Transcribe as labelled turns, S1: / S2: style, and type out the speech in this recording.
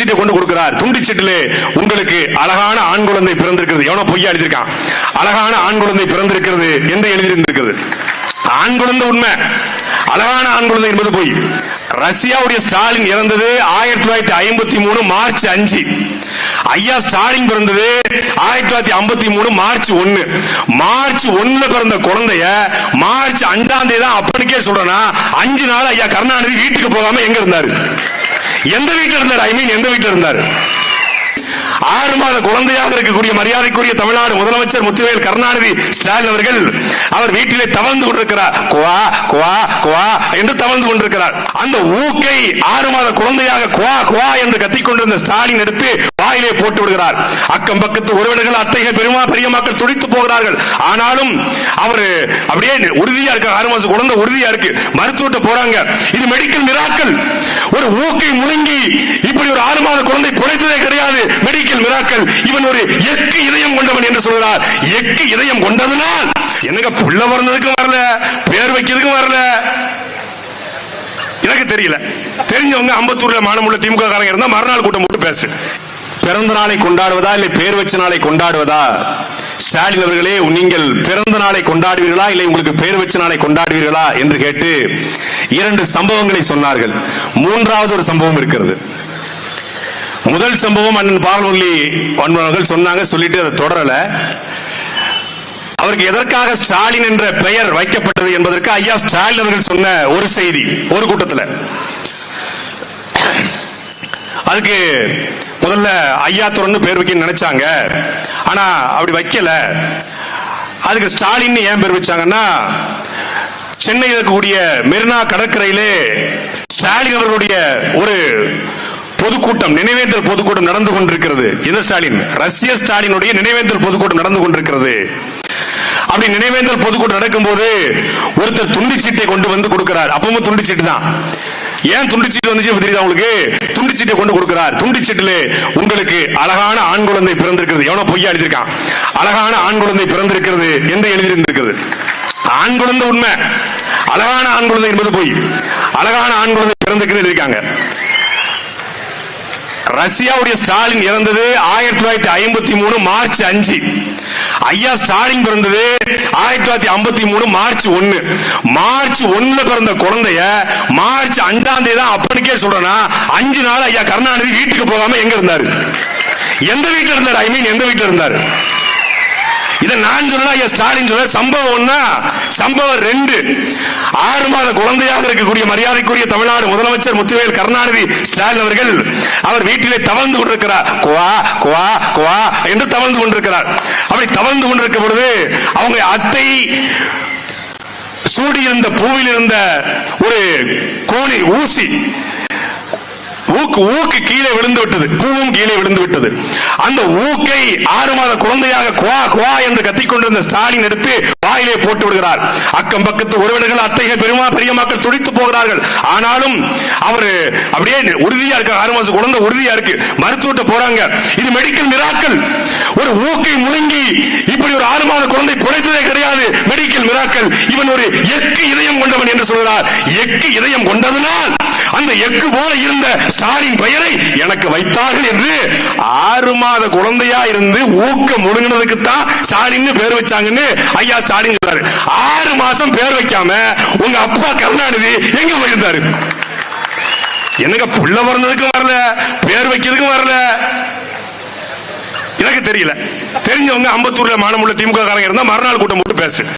S1: சீட்டை கொண்டு கொடுக்கிறார். துண்டு சீட்டிலே உங்களுக்கு அழகான ஆண் குழந்தை பிறந்திருக்கிறது. எவனோ பொய்யா எழுதியிருக்கான். அழகான ஆண் குழந்தை பிறந்திருக்கிறது என்று எழுதியிருந்திருக்கிறது. ஆண் குழந்தை உண்மை. அழகான ஆண் குழந்தை என்பது பொய். ரஷ்யாவுடைய ஸ்டாலின் இறந்தது ஆயிரத்தி தொள்ளாயிரத்தி ஐம்பத்தி மூணு மார்ச் அஞ்சு. ஐயா ஸ்டாலின் பிறந்தது ஆயிரத்தி தொள்ளாயிரத்தி ஐம்பத்தி மூணு மார்ச் ஒன்னு. மார்ச் ஒண்ணுல பிறந்த குழந்தைய மார்ச் அஞ்சாம் தேதி தான் அப்பனுக்கே சொல்றேன்னா அஞ்சு நாள் ஐயா கருணாநிதி வீட்டுக்கு போகாம எங்க இருந்தாரு? எந்த வீட்டில் இருந்தார்? ஐ மீன் எந்த வீட்டில் இருந்தார்? ஆறு மாத குழந்தையாக இருக்கக்கூடிய மரியாதைக்குரிய தமிழ்நாடு முதலமைச்சர் முத்துவேல் கருணாநிதி ஸ்டாலின் அவர்கள் அவர் வீட்டிலே தவழ்ந்து கொண்டிருக்கிறார். குவா குவா குவா என்று தவழ்ந்து கொண்டிருக்கிறார். அந்த ஊக்கை ஆறு மாத குழந்தையாக குவா குவா என்று கத்திக் கொண்டிருந்த ஸ்டாலின் எடுத்து வாயிலே போட்டு விடுகிறார். அக்கம் பக்கத்து உறவினர்கள் அத்தைகள் பெருமா பெரியமாக்கள் துடித்து போகிறார்கள். ஆனாலும் அவர் அப்படியே உறுதியா இருக்கு ஆறு மாசம் குழந்தை உறுதியா இருக்கு. மருத்துவத்தை போறாங்க. இது மெடிக்கல் மிராக்கள் ஒரு ஊக்கை முழுங்கி இப்படி ஒரு ஆறு மாத குழந்தை பிழைத்ததே கிடையாது. மெடிக்கல் மிராக்கள் இவன் ஒரு எக்கு இதயம் கொண்டவன் என்று சொல்கிறார். எக்கு இதயம் கொண்டதுனால் எனக்கு புள்ள பிறந்ததுக்கும் வரல பேர் வைக்கிறதுக்கும் வரல. எனக்கு தெரியல. தெரிஞ்சவங்க அம்பத்தூர்ல மானமுள்ள திமுக காரங்க இருந்தா மறுநாள் கூட்டம் போட்டு பேசு. பிறந்த நாளை கொண்டாடுவதா இல்லை பேர் வச்ச நாளை கொண்டாடுவதா? ஸ்டாலின் அவர்களே நீங்கள் பிறந்த நாளை கொண்டாடுவீர்களா இல்லை உங்களுக்கு பேர் வச்ச நாளை கொண்டாடுவீர்களா என்று கேட்டு இரண்டு சம்பவங்களை சொன்னார்கள். மூன்றாவது ஒரு சம்பவம் இருக்கிறது. முதல் சம்பவம் அண்ணன் பாலமுரளி அன்பர்கள் சொன்னாங்க சொல்லிட்டு அதை தொடரல. அவருக்கு எதற்காக ஸ்டாலின் என்ற பெயர் வைக்கப்பட்டது என்பதற்கு ஐயா ஸ்டாலின் அவர்கள் சொன்ன ஒரு செய்தி ஒரு கூட்டத்தில். அதுக்கு முதல்ல ஐயா துறன்னு பேர் வைக்க நினைச்சாங்க. ஆனா அப்படி வைக்கல. அதுக்கு ஸ்டாலின் ஏன் பேர் வச்சாங்கன்னா சென்னையில் இருக்கக்கூடிய மெரினா கடற்கரையிலே ஸ்டாலின் அவர்களுடைய ஒரு பொதுக்கூட்டம் நினைவேந்தல் பொதுக்கூட்டம் நடந்து கொண்டிருக்கிறது. எது ஸ்டாலின்? ரஷ்ய ஸ்டாலினுடைய நினைவேந்தல் பொதுக்கூட்டம் நடந்து கொண்டிருக்கிறது. அப்படி நினைவேந்தல் பொதுக்கூட்டம் நடக்கும்போது ஒருத்தர் துண்டு கொண்டு வந்து கொடுக்கிறார். அப்பவும் துண்டு தான். ஏன் துண்டு வந்துச்சு தெரியுதா உங்களுக்கு? துண்டு கொண்டு கொடுக்கிறார். துண்டு உங்களுக்கு அழகான ஆண் குழந்தை பிறந்திருக்கிறது. எவனோ பொய்யா எழுதியிருக்கான். அழகான ஆண் குழந்தை பிறந்திருக்கிறது என்று எழுதியிருந்திருக்கிறது. ஆண் குழந்தை உண்மை. அழகான ஆண் குழந்தை என்பது பொய். அழகான ஆண் குழந்தை பிறந்திருக்கிறது எழுதியிருக்காங்க. ரஷ்யாவுடைய ஸ்டாலின் இறந்தது ஆயிரத்தி தொள்ளாயிரத்தி ஐம்பத்தி மூணு மார்ச் அஞ்சு. ஐயா ஸ்டாலின் பிறந்தது ஆயிரத்தி தொள்ளாயிரத்தி ஐம்பத்தி மூணு மார்ச் ஒன்னு. மார்ச் ஒண்ணுல பிறந்த குழந்தைய மார்ச் அஞ்சாம் தேதி தான் அப்பனுக்கே சொல்றேன்னா அஞ்சு நாள் ஐயா கருணாநிதி வீட்டுக்கு போகாம எங்க இருந்தாரு? எந்த வீட்டுல இருந்தாரு? ஐ மீன் எந்த வீட்டுல இருந்தாரு? இதை நான் சொன்னா ஐயா ஸ்டாலின் சொல்ல சம்பவம் ஒன்னா சம்பவம் ரெண்டு. ஆறு மாத குழந்தையாக இருக்கக்கூடிய மரியாதைக்குரிய தமிழ்நாடு முதலமைச்சர் முத்துவேல் கருணாநிதி ஸ்டாலின் அவர்கள் அவர் வீட்டிலே தவழ்ந்து கொண்டிருக்கிறார். குவா குவா குவா என்று தவழ்ந்து கொண்டிருக்கிறார். அப்படி தவழ்ந்து கொண்டிருக்கும் பொழுது அவங்க அத்தை சூடியிருந்த பூவில் இருந்த ஒரு கோணி ஊசி ஊக்கு ஊக்கு கீழே விழுந்து விட்டது. பூவும் கீழே விழுந்து விட்டது. அந்த ஊக்கை ஆறு மாத குழந்தையாக குவா குவா என்று கத்திக் கொண்டிருந்த ஸ்டாலின் எடுத்து வாயிலே போட்டு விடுகிறார். அக்கம் பக்கத்து உறவினர்கள் அத்தைகள் பெருமா பெரிய மக்கள் துடித்து போகிறார்கள். ஆனாலும் அவர் அப்படியே உறுதியா இருக்க ஆறு மாசம் குழந்தை உறுதியா இருக்கு. மருத்துவத்தை போறாங்க. இது மெடிக்கல் மிராக்கள் ஒரு ஊக்கை முழுங்கி இப்படி ஒரு ஆறு மாத குழந்தை பிழைத்ததே கிடையாது. மெடிக்கல் மிராக்கள் இவன் ஒரு எக்கு இதயம் கொண்டவன் என்று சொல்கிறார். எக்கு இதயம் கொண்டதனால் அந்த எக்கு போல இருந்த ஸ்டாலின் பெயரை எனக்கு வைத்தார்கள் என்று ஆறு மாத குழந்தையா இருந்து ஊக்க முழுங்கினதுக்கு தான் ஸ்டாலின் பேர் வச்சாங்கன்னு ஐயா ஸ்டாலின் சொல்றாரு. ஆறு மாசம் பேர் வைக்காம உங்க அப்பா கருணாநிதி எங்க போயிருந்தாரு? என்னங்க புள்ள பிறந்ததுக்கும் வரல பேர் வைக்கிறதுக்கும் வரல? எனக்கு தெரியல. தெரிஞ்சவங்க அம்பத்தூர்ல மானமுள்ள திமுக காரங்க இருந்தா மறுநாள் கூட்டம் போட்டு பேசு.